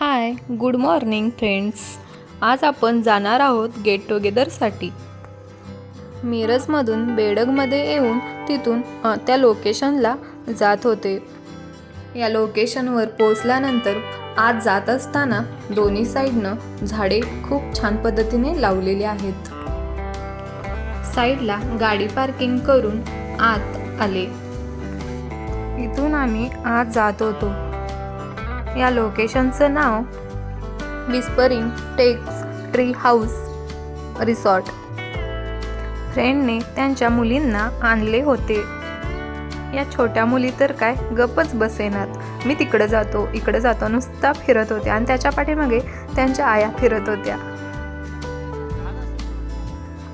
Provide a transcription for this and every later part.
Hi good morning friends. आज आपण जाणार आहोत गेट टुगेदरसाठी मिरजमधून बेडगमध्ये येऊन तिथून त्या लोकेशनला जात होते. या लोकेशनवर पोचल्यानंतर आज जात असताना दोन्ही साईडनं झाडे खूप छान पद्धतीने लावलेली आहेत. साईडला गाडी पार्किंग करून आत आले. इथून आम्ही आत जात होतो. या लोकेशनचं नाव whispering teaks tree house resort फ्रेंडने त्यांच्या मुलींना आणले होते. या छोट्या मुली तर काय गप्पच बसेनात. मी तिकडं जातो इकडं जातो नुसता फिरत होत्या आणि त्याच्या पाठीमागे त्यांच्या आया फिरत होत्या.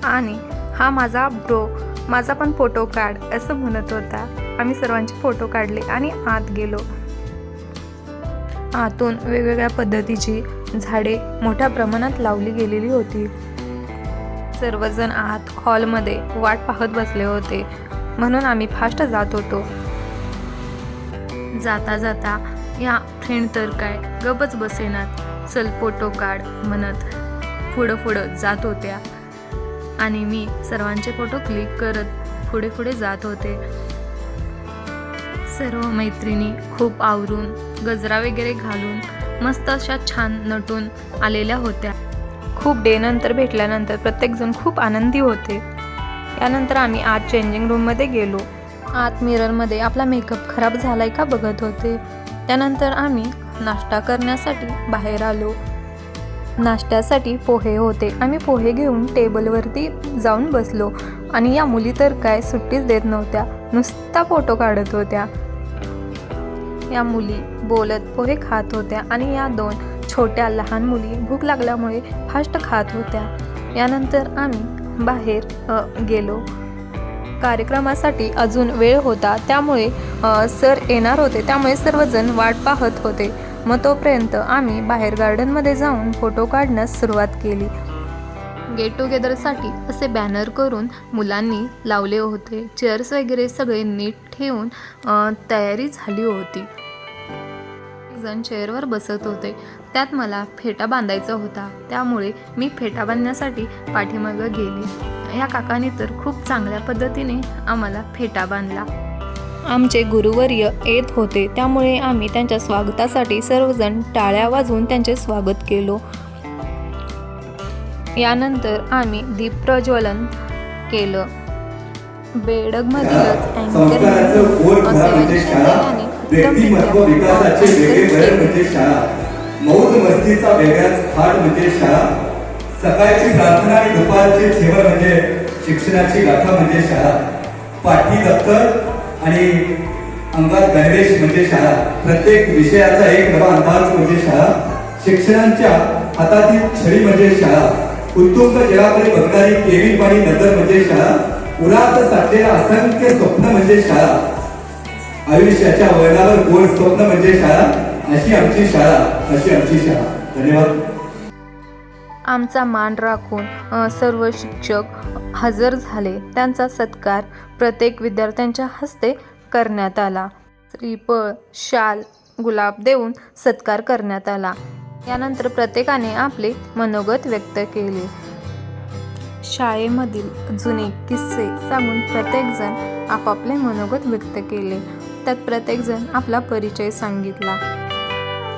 आणि हा माझा ब्रो माझा पण फोटो काढ असं म्हणत होता. आम्ही सर्वांचे फोटो काढले आणि आत गेलो. आतून वेगवेगळ्या पद्धतीची झाडे मोठ्या प्रमाणात लावली गेलेली होती. सर्वजण आत हॉलमध्ये वाट पाहत बसले होते. म्हणून आम्ही फास्ट जात होतो. जाता जाता या फ्रेंड तर काय? गपच बसेनात चल फोटो काढ म्हणत पुढं पुढं जात होत्या. आणि मी सर्वांचे फोटो क्लिक करत पुढे पुढे जात होते. सर्व मैत्रिणी खूप आवरून गजरा वगैरे घालून मस्त अशा छान नटून आलेल्या होत्या. खूप डे नंतर भेटल्यानंतर प्रत्येकजण खूप आनंदी होते. यानंतर आम्ही आत चेंजिंग रूममध्ये गेलो. आत मिररमध्ये आपला मेकअप खराब झालाय का बघत होते. त्यानंतर आम्ही नाश्ता करण्यासाठी बाहेर आलो. नाश्त्यासाठी पोहे होते. आम्ही पोहे घेऊन टेबलवरती जाऊन बसलो. आणि या मुली तर काय सुट्टीच देत नव्हत्या. नुसता फोटो काढत होत्या. या मुली बोलत पोहे खात होत्या आणि या दोन छोट्या लहान मुली भूक लागल्यामुळे फास्ट खात होत्या. यानंतर आम्ही बाहेर गेलो. कार्यक्रमासाठी अजून वेळ होता त्यामुळे सर येणार होते त्यामुळे सर्वजण वाट पाहत होते. मग तोपर्यंत आम्ही बाहेर गार्डनमध्ये जाऊन फोटो काढण्यास सुरुवात केली. गेट टुगेदरसाठी असे बॅनर करून मुलांनी लावले होते. चेअर्स वगैरे सगळे नीट ठेवून तयारी झाली होती. जण चेअरवर बसत होते. त्यात मला फेटा बांधायचा होता. त्यामुळे मी फेटा बांधण्यासाठी पाठीमागं गेले. ह्या काकाने तर खूप चांगल्या पद्धतीने आम्हाला फेटा बांधला. आमचे गुरुवर्य येत होते. त्यामुळे आम्ही त्यांच्या स्वागतासाठी सर्वजण टाळ्या वाजवून त्यांचे स्वागत केलो. यानंतर आम्ही दीप प्रज्वलन केलं. बेडगमधीलच अँकर भरा म्हणजे शाळा. व्यक्तिमत्व विकासाचे वेगळे भर म्हणजे शाळा. मौज मस्तीचा वेगळाच थाट म्हणजे शाळा. सकाळची प्रार्थना आणि दुपारचे जेवण म्हणजे शिक्षणाची गाथा म्हणजे शाळा. पाठी दप्तर आणि अंगात गणवेश म्हणजे शाळा. प्रत्येक विषयाचा एक नवा अंदाज म्हणजे शाळा. शिक्षणांच्या हातातील छडी म्हणजे शाळा. उत्तुंग जगाकडे बघणारी केवी पाणी नजर म्हणजे शाळा उरात साठलेला असंख्य स्वप्न म्हणजे शाळा. आयुष्याच्या वळणावर गोड स्वप्न म्हणजे शाळा अशी आमची शाळा अशी आमची शाळा. धन्यवाद. आमचा मान राखून सर्व शिक्षक हजर झाले. त्यांचा सत्कार प्रत्येक विद्यार्थ्यांच्या हस्ते करण्यात आला. श्रीफळ शाल गुलाब देऊन सत्कार करण्यात आला. यानंतर प्रत्येकाने आपले मनोगत व्यक्त केले. शाळेमधील जुने किस्से सांगून प्रत्येकजण आपापले मनोगत व्यक्त केले. त्यात प्रत्येकजण आपला परिचय सांगितला.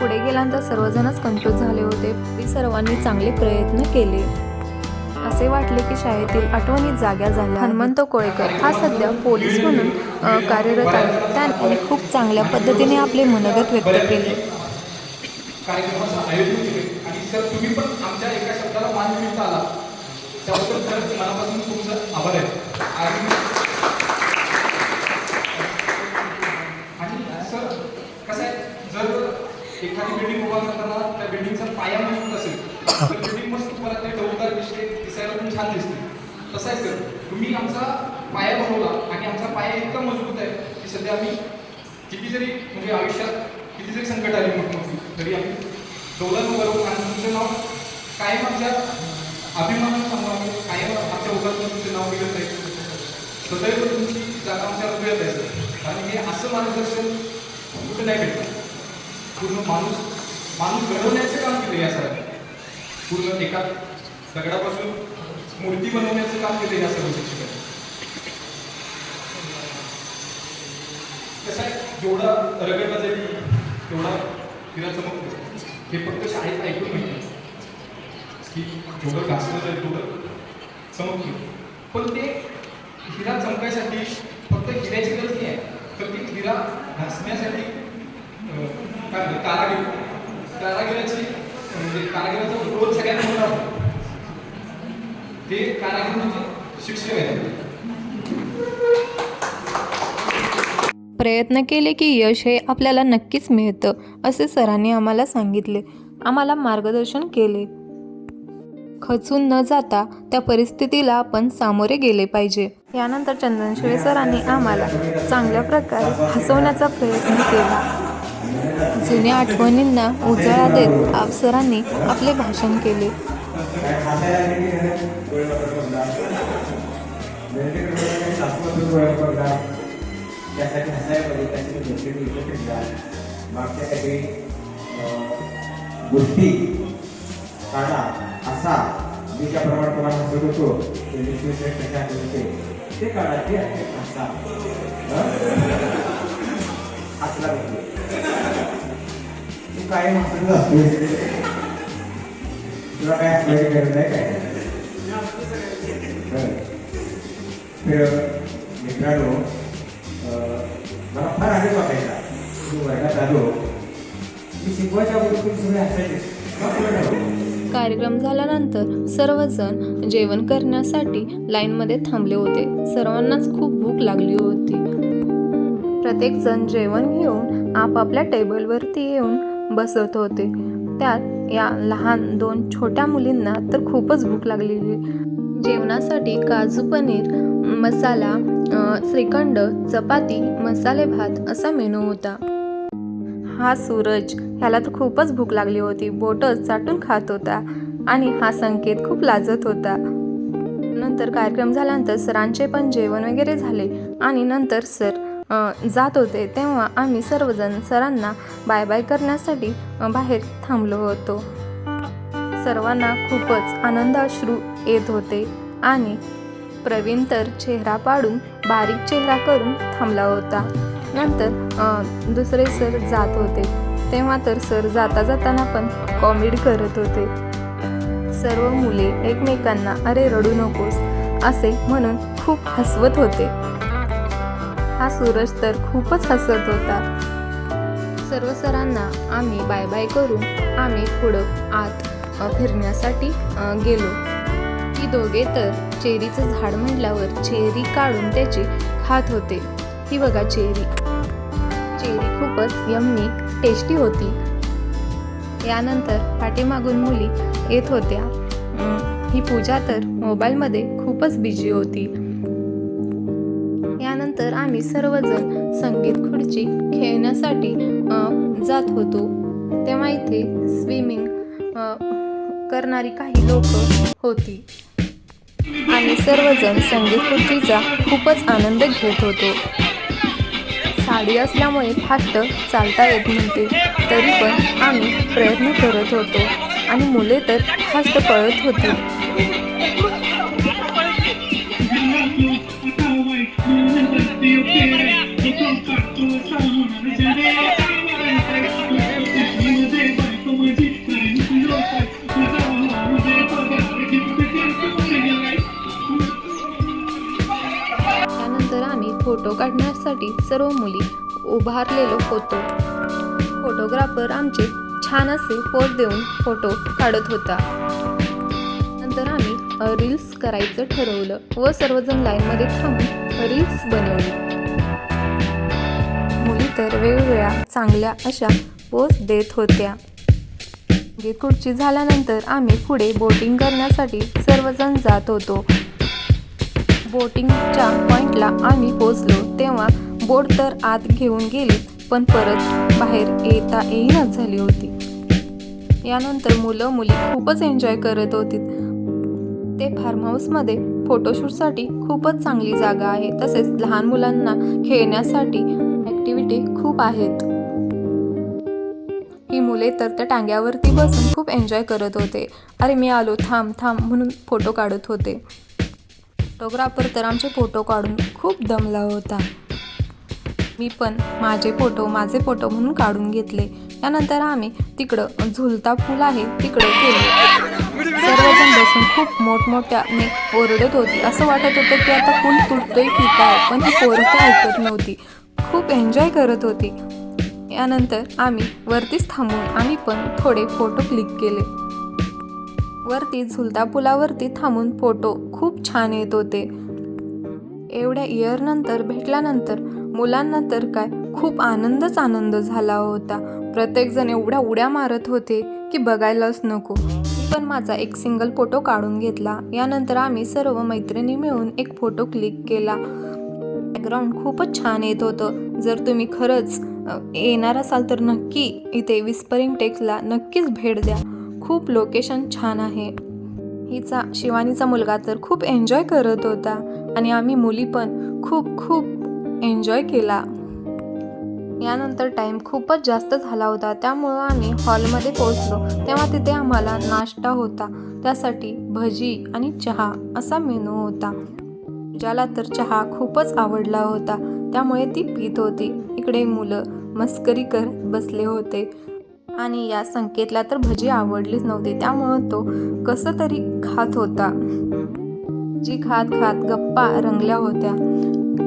पुढे गेल्यानंतर सर्वजणच कन्फ्यूज झाले होते. तरी सर्वांनी चांगले प्रयत्न केले. असे वाटले की शाळेतील आठवणी जाग्या झाल्या. हनुमंत कोळेकर हा सध्या पोलीस म्हणून कार्यरत आहे. त्याने खूप चांगल्या पद्धतीने आपले मनोगत व्यक्त केले. कार्यक्रमाचं आयोजन केले. आणि सर तुम्ही पण आमच्या एका शब्दाला मान मिळता आला. त्याबद्दल खरंच मनापासून तुमचं आभार आहे. आणि सर कसं आहे? जर एखादी बिल्डिंग उभा करताना त्या बिल्डिंगचा पाया मजबूत असेल तर बिल्डिंग मस्त तुम्हाला ते डोंगर दिसते दिसायला पण छान दिसते. तसं आहे सर? तुम्ही आमचा पाया बनवला आणि आमचा पाया इतका मजबूत आहे की सध्या आम्ही किती जरी म्हणजे आयुष्यात किती जरी संकट आली मोठी तरी आम्ही डोलन बरोबर आणि तुमचं नाव? कायम आमच्या अभिमानानं सांगू आम्ही कायम आमच्या उगाच तुमचं नाव निघत आहे. सदैव तुमची जागा आमच्या हृदयात आहे. आणि हे असं मार्गदर्शन कुठं नाही भेटत पूर्ण माणूस माणूस घडवण्याचं काम केलं या सरांनी पूर्ण एका दगडापासून मूर्ती बनवण्याचं काम केलं या सर्व शिक्षकांनी. कसं आहे? जेवढा रगडबाजारी तेवढा तिला चमकतो हे फक्त शाळेत ऐकून माहिती की जेवढं घासलं जाईल तेवढं चमकतो. पण ते हिरा चमकायसाठी फक्त हिऱ्याची गरज नाही आहे. तर ती हिरा घासण्यासाठी काय म्हणतो कारागीर. कारागिराची म्हणजे कारागिराचा रोल सगळ्यात मोठा असतो. ते कारागीर म्हणजे शिक्षक आहे प्रयत्न केले की यश हे आपल्याला नक्कीच मिळतं असे सरांनी आम्हाला सांगितले. आम्हाला मार्गदर्शन केले. खचून न जाता त्या परिस्थितीला आपण सामोरे गेले पाहिजे. यानंतर चंदनशिवे सरांनी आम्हाला चांगल्या प्रकारे हसवण्याचा प्रयत्न केला. जुन्या आठवणींना उजाळा देत आप सरांनी आपले भाषण केले. त्यासाठी हसायला पाहिजे त्यासाठी वेगवेगळे इकडे फिरतात. मागच्या काही अं, गोष्टी काढा असा मी ज्याप्रमाणे तुम्हाला हसत होतो ते विश्वेश्वर कशा हसत होते ते काढा ते ते हसा हं? हसला पाहिजे तू कायम हसतच असतो तुला काय हसण्याची गरज नाही काय बरं. तर मित्रांनो अं, मला फार आनंद वाटायचा मी वर्गात आलो मी शिकवायच्या अगोदर सगळे कार्यक्रम झाल्यानंतर सर्वजण जेवण करण्यासाठी लाईनमध्ये थांबले होते. सर्वांनाच खूप भूक लागली होती. प्रत्येकजण जेवण घेऊन आपापल्या टेबलवरती येऊन बसत होते. त्यात या लहान दोन छोट्या मुलींना तर खूपच भूक लागलेली. जेवणासाठी काजू पनीर मसाला श्रीखंड चपाती मसाले भात असा मेनू होता. हा सूरज ह्याला तर खूपच भूक लागली होती. बोटच चाटून खात होता आणि हा संकेत खूप लाजत होता. नंतर कार्यक्रम झाल्यानंतर सरांचे पण जेवण वगैरे झाले आणि नंतर सर जात होते तेव्हा आम्ही सर्वजण सरांना बाय बाय करण्यासाठी बाहेर थांबलो होतो. सर्वांना खूपच आनंदाश्रू येत होते आणि प्रवीण तर चेहरा पाडून बारीक चेहरा करून थांबला होता. नंतर दुसरे सर जात होते. तेव्हा तर सर जाता जाताना पण कॉमेडी करत होते. सर्व मुले एकमेकांना अरे रडू नकोस असे म्हणून खूप हसवत होते. हा सूरज तर खूपच हसत होता. सर्व सरांना आम्ही बाय बाय करून आम्ही पुढं आत फिरण्यासाठी गेलो. ती दोघे तर चेरीचं झाड म्हटल्यावर चेरी काढून त्याची खात होते. ही बघा चेरी. चेरी खूपच यमनी टेस्टी होती. यानंतर पाठीमागून मुली येत होत्या. ही पूजा तर मोबाईलमध्ये खूपच बिझी होती. यानंतर आम्ही सर्वजण संगीत खुर्ची खेळण्यासाठी जात होतो. तेव्हा इथे स्विमिंग करणारी काही लोक होती. आणि सर्वजण संगीत खुर्चीचा खूपच आनंद घेत होतो. साडी असल्यामुळे फास्ट चालता येत नव्हते. तरी पण आम्ही प्रयत्न करत होतो आणि मुले तर फास्ट पळत होती. त्यानंतर फोटो काढण्यासाठी सर्व मुली उभारलेलो होतो. फोटोग्राफर आमचे छान असे पोज देऊन फोटो काढत होता. नंतर आम्ही रील्स करायचं ठरवलं व सर्वजण लाईनमध्ये थांबून रील्स बनवली. मुली तर वेगवेगळ्या चांगल्या अशा पोज देत होत्या. खुर्ची झाल्यानंतर आम्ही पुढे बोटिंग करण्यासाठी सर्वजण जात होतो. बोटिंगच्या पॉइंटला आम्ही पोचलो तेव्हा बोट तर आत घेऊन गेली पण परत बाहेर येता येईनच झाली होती. यानंतर मुलं मुली खूपच एन्जॉय करत होती. ते फार्म हाऊसमध्ये फोटोशूटसाठी खूपच चांगली जागा आहे. तसेच लहान मुलांना खेळण्यासाठी ॲक्टिव्हिटी खूप आहेत. ही मुले तर त्या टांग्यावरती बसून खूप एन्जॉय करत होते. अरे मी आलो थांब थांब म्हणून फोटो काढत होते. फोटोग्राफर तर आमचे फोटो काढून खूप दमला होता. मी पण माझे फोटो माझे फोटो म्हणून काढून घेतले. त्यानंतर आम्ही तिकडं झुलता पूल आहे तिकडं गेलो. सर्वजण बसून खूप मोठमोठ्याने ओरडत होती. असं वाटत होतं की आता पूल तुटतोय की काय पण ती पोरं ऐकत नव्हती. खूप एन्जॉय करत होती. यानंतर आम्ही वरतीच थांबून आम्ही पण थोडे फोटो क्लिक केले. वरती झुलता पुलावरती थांबून फोटो खूप छान येत होते. एवढ्या इयरनंतर भेटल्यानंतर मुलांना तर काय खूप आनंदच आनंद झाला होता. प्रत्येकजण एवढ्या उड्या मारत होते की बघायलाच नको. पण माझा एक सिंगल फोटो काढून घेतला. यानंतर आम्ही सर्व मैत्रिणी मिळून एक फोटो क्लिक केला. बॅकग्राऊंड खूपच छान येत होतं. जर तुम्ही खरंच येणार असाल तर नक्की इथे विस्परिंग टेक्सला नक्कीच भेट द्या. खूप लोकेशन छान आहे. हिचा शिवानीचा मुलगा तर खूप एन्जॉय करत होता आणि आम्ही मुली पण खूप खूप एन्जॉय केला. यानंतर टाईम खूपच जास्त झाला होता. त्यामुळं आम्ही हॉलमध्ये पोहोचलो. तेव्हा तिथे आम्हाला नाश्ता होता. त्यासाठी भजी आणि चहा असा मेनू होता. ज्याला तर चहा खूपच आवडला होता. त्यामुळे ती पित होती. इकडे मुलं मस्करी करत बसले होते. आणि या संकेतला तर भजी आवडलीच नव्हती. त्यामुळं तो कसं तरी खात होता. जी खात खात गप्पा रंगल्या होत्या.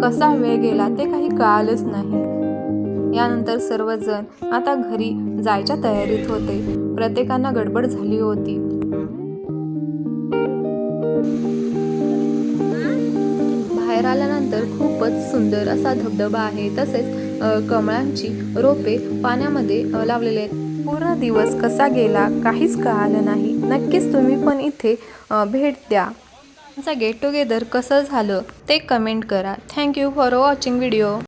कसा वेळ गेला ते काही कळालंच नाही. यानंतर सर्वजण आता घरी जायच्या तयारीत होते. प्रत्येकांना गडबड झाली होती. बाहेर आल्यानंतर खूपच सुंदर असा धबधबा आहे. तसेच कमळांची रोपे पाण्यामध्ये लावलेले आहेत. पूर्ण दिवस कसा गेला काहीच कळालं नाही. नक्कीच तुम्ही पण इथे भेट द्या. आमचा गेट टुगेदर कसं झालं ते कमेंट करा. Thank you for watching video